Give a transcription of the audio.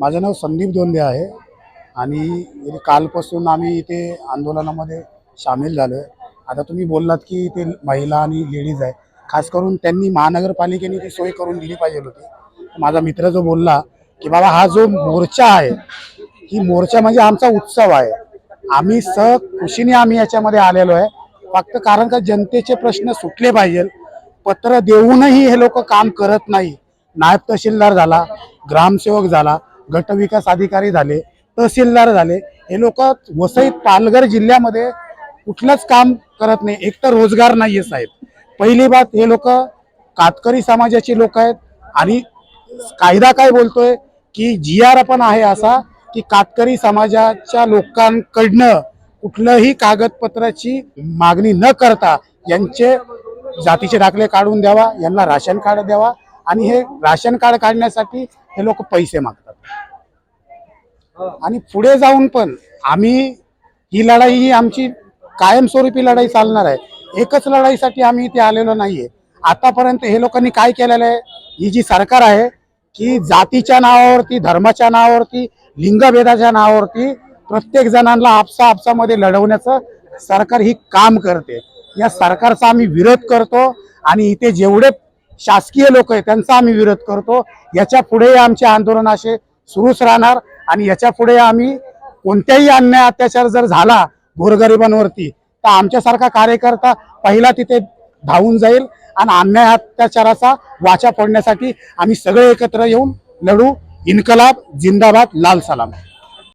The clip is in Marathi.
माझं नाव संदीप दोंदे आहे आणि कालपासून आम्ही इथे आंदोलनामध्ये सामील झालो आहे. आता तुम्ही बोललात की इथे महिला आणि लेडीज आहे. खास करून त्यांनी महानगरपालिकेने ती सोय करून दिली पाहिजे होती. माझा मित्र जो बोलला की बाबा हा जो मोर्चा आहे ही मोर्चा म्हणजे आमचा उत्सव आहे. आम्ही स खुशीने आम्ही याच्यामध्ये आलेलो आहे. फक्त कारण का जनतेचे प्रश्न सुटले पाहिजे पत्र देऊनही हे लोक काम करत नाही. नायब तहसीलदार झाला ग्रामसेवक झाला गटविकास अधिकारी झाले तहसीलदार झाले हे लोक वसई पालघर जिल्ह्यामध्ये कुठलंच काम करत नाही. एक तर रोजगार आहे साहेब. पहिली बात हे लोक कातकरी समाजाचे लोक आहेत आणि कायदा काय बोलतोय की जी आर पण आहे असा की कातकरी समाजाच्या लोकांकडनं कुठलंही कागदपत्राची मागणी न करता यांचे जातीचे दाखले काढून द्यावा यांना राशन कार्ड द्यावा आणि हे राशन कार्ड काढण्यासाठी हे लोक पैसे मागतात. हो. आणि पुढे जाऊन पण आम्ही ही लढाई ही आमची कायमस्वरूपी लढाई चालणार आहे. एकच लढाईसाठी आम्ही इथे आलेलो नाहीये. आतापर्यंत हे लोकांनी काय केलेलं आहे? ही जी सरकार आहे की जातीच्या नावावरती धर्माच्या नावावरती लिंगभेदाच्या नावावरती प्रत्येक जणांना आपसा आपसामध्ये लढवण्याचं सरकार ही काम करते. या सरकारचा आम्ही विरोध करतो आणि इथे जेवढे शासकीय लोक आहेत त्यांचा आम्ही विरोध करतो. याच्या पुढेही आमचे आंदोलन असे सुरूच राहणार. आणि याच्यापुढे आम्ही कोणत्याही अन्याय अत्याचार जर झाला गोरगरिबांवरती तर आमच्यासारखा कार्यकर्ता पहिला तिथे धावून जाईल आणि अन्याय अत्याचाराचा वाचा फोडण्यासाठी आम्ही सगळे एकत्र येऊन लढू. इन्कलाब जिंदाबाद लाल सलाम.